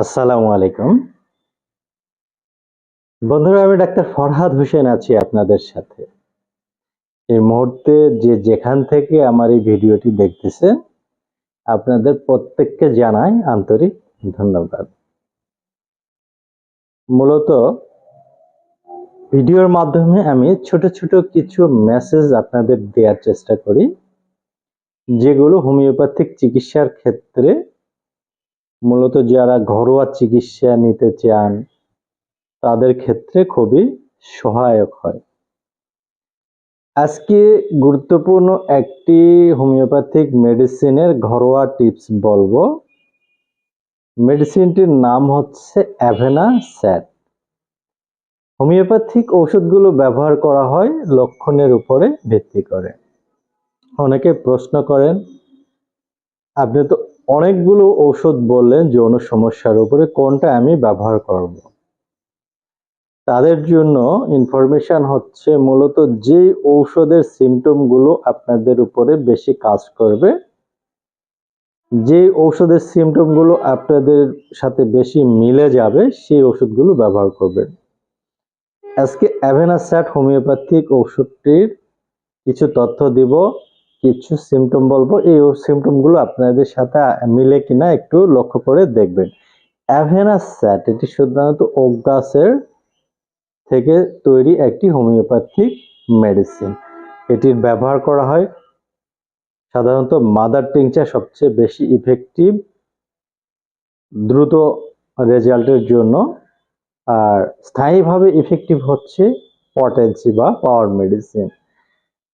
আসসালামু আলাইকুম। বন্ধুরা, আমি ডাক্তার ফরহাদ হোসেন আছি আপনাদের সাথে। এই মুহূর্তে যে যেখান থেকে আমার এই ভিডিওটি দেখতেছে, আপনাদের প্রত্যেককে জানাই আন্তরিক ধন্যবাদ। মূলত ভিডিওর মাধ্যমে আমি ছোট ছোট কিছু মেসেজ আপনাদের দেওয়ার চেষ্টা করি, যেগুলো হোমিওপ্যাথিক চিকিৎসার ক্ষেত্রে মূলত যারা ঘরোয়া চিকিৎসা নিতে চান, তাদের ক্ষেত্রে খুবই সহায়ক হয়। আজকে গুরুত্বপূর্ণ একটি হোমিওপ্যাথিক মেডিসিনের ঘরোয়া টিপস বলব। মেডিসিনটির নাম হচ্ছে অ্যাভেনা স্যাট। হোমিওপ্যাথিক ওষুধগুলো ব্যবহার করা হয় লক্ষণের উপরে ভিত্তি করে। অনেকে প্রশ্ন করেন, আপনি তো অনেকগুলো ঔষধ বললেন যৌন সমস্যার উপরে কোনটা আমি ব্যবহার করব। তাদের জন্য ইনফরমেশন হচ্ছে মূলত যে ঔষধের সিমটমগুলো আপনাদের উপরে বেশি কাজ করবে যে ঔষধের সিমটমগুলো আপনাদের সাথে বেশি মিলে যাবে সেই ওষুধগুলো ব্যবহার করবেন আজকে অ্যাভেনাস্যাট হোমিওপ্যাথিক ঔষধটির কিছু তথ্য দিব। কিছু সিমটম বলব। এই সিমটমগুলো আপনাদের সাথে মিলে কিনা একটু লক্ষ্য করে দেখবেন। অ্যাভেনাস স্যাট, এটি সাধারণত গাছের থেকে তৈরি একটি হোমিওপ্যাথিক মেডিসিন। এটির ব্যবহার করা হয় সাধারণত মাদার টিংচার সবচেয়ে বেশি ইফেক্টিভ দ্রুত রেজাল্টের জন্য। আর স্থায়ীভাবে ইফেক্টিভ হচ্ছে পটেন্সি বা পাওয়ার মেডিসিন।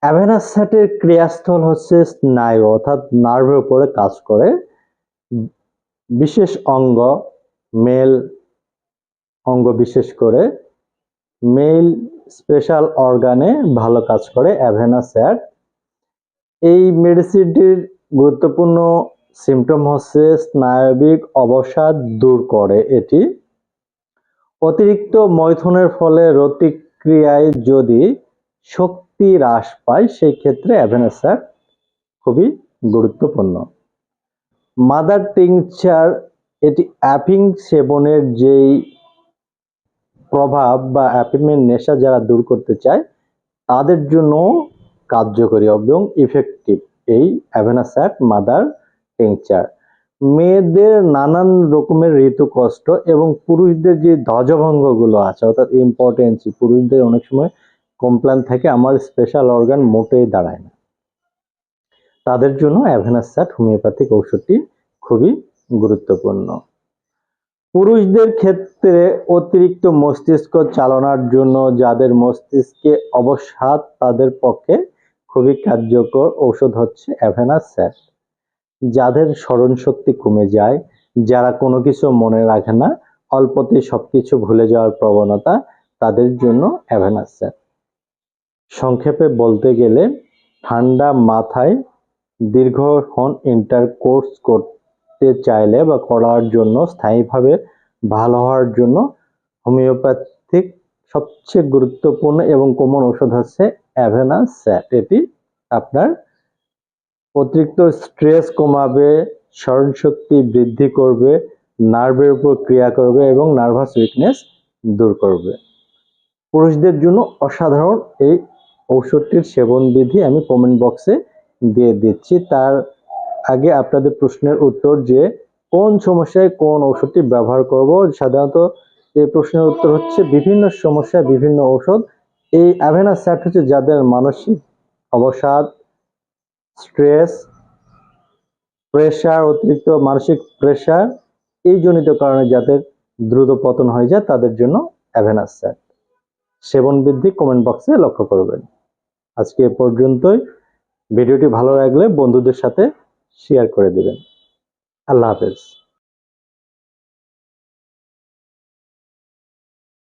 অ্যাভেনাসাইটের ক্রিয়াস্থল হচ্ছে স্নায়ু, অর্থাৎ নার্ভের উপরে কাজ করে। বিশেষ অঙ্গ মেল অঙ্গ বিশেষ করে। মেল স্পেশাল অর্গানে ভালো কাজ করে অ্যাভেনাস্যাট এই মেডিসিনটির গুরুত্বপূর্ণ সিমটম হচ্ছে স্নায়বিক অবসাদ দূর করে এটি। অতিরিক্ত মৈথুনের ফলে রতিক্রিয়ায় যদি শক্তি হ্রাস পায়, সেই ক্ষেত্রে অ্যাভেনাসার খুবই গুরুত্বপূর্ণ। মাদার টিংচার এটি অ্যাপিং সেবনের যেই প্রভাব বা অ্যাপিমের নেশা যারা দূর করতে চায়, তাদের জন্য কার্যকরী এবং ইফেক্টিভ এই অ্যাভেনাস্যাট মাদার টিংচার মেয়েদের নানান রকমের ঋতু কষ্ট এবং পুরুষদের যে ধ্বজভঙ্গগুলো আছে, অর্থাৎ ইম্পর্টেন্সি পুরুষদের অনেক সময় কমপ্লেন থাকে, আমার স্পেশাল অর্গান মোটেই দাঁড়ায় না। তাদের জন্য অ্যাভেনাসাট হোমিওপ্যাথিক ঔষধটি খুবই গুরুত্বপূর্ণ। পুরুষদের ক্ষেত্রে অতিরিক্ত মস্তিষ্ক চালনার জন্য যাদের মস্তিষ্কে অবসাদ, তাদের পক্ষে খুবই কার্যকর ঔষধ হচ্ছে অ্যাভেনাস্যাট যাদের স্মরণ শক্তি কমে যায়, যারা কোনো কিছু মনে রাখে না অল্পতে সবকিছু ভুলে যাওয়ার প্রবণতা তাদের জন্য অ্যাভেনাস্যাট সংক্ষেপে বলতে গেলে, ঠান্ডা মাথায় দীর্ঘক্ষণ ইন্টারকোর্স করতে চাইলে বা করার জন্য, স্থায়ীভাবে ভালো হওয়ার জন্য হোমিওপ্যাথিক সবচেয়ে গুরুত্বপূর্ণ এবং কমন ওষুধ হচ্ছে অ্যাভেনাস্যাট এটি আপনার অতিরিক্ত স্ট্রেস কমাবে, স্মরণশক্তি বৃদ্ধি করবে নার্ভের উপর ক্রিয়া করবে এবং নার্ভাস উইকনেস দূর করবে। পুরুষদের জন্য অসাধারণ এই ঔষধটির সেবন বিধি আমি কমেন্ট বক্সে দিয়ে দিচ্ছি। তার আগে আপনাদের প্রশ্নের উত্তর যে কোন সমস্যায় কোন ঔষধটি ব্যবহার করব, সাধারণত এই প্রশ্নের উত্তর হচ্ছে বিভিন্ন সমস্যায় বিভিন্ন ঔষধ। এই অ্যাভেনা স্যাট হচ্ছে যাদের মানসিক অবসাদ, স্ট্রেস, প্রেশার, অতিরিক্ত মানসিক প্রেশার, এই জনিত কারণে যাদের দ্রুত পতন হয়ে যায়, তাদের জন্য অ্যাভেনাস স্যাট সেবন বৃদ্ধি কমেন্ট বক্সে লক্ষ্য করবেন। আজকে এ পর্যন্তই। ভিডিওটি ভালো লাগলে বন্ধুদের সাথে শেয়ার করে দেবেন। আল্লাহ হাফেজ।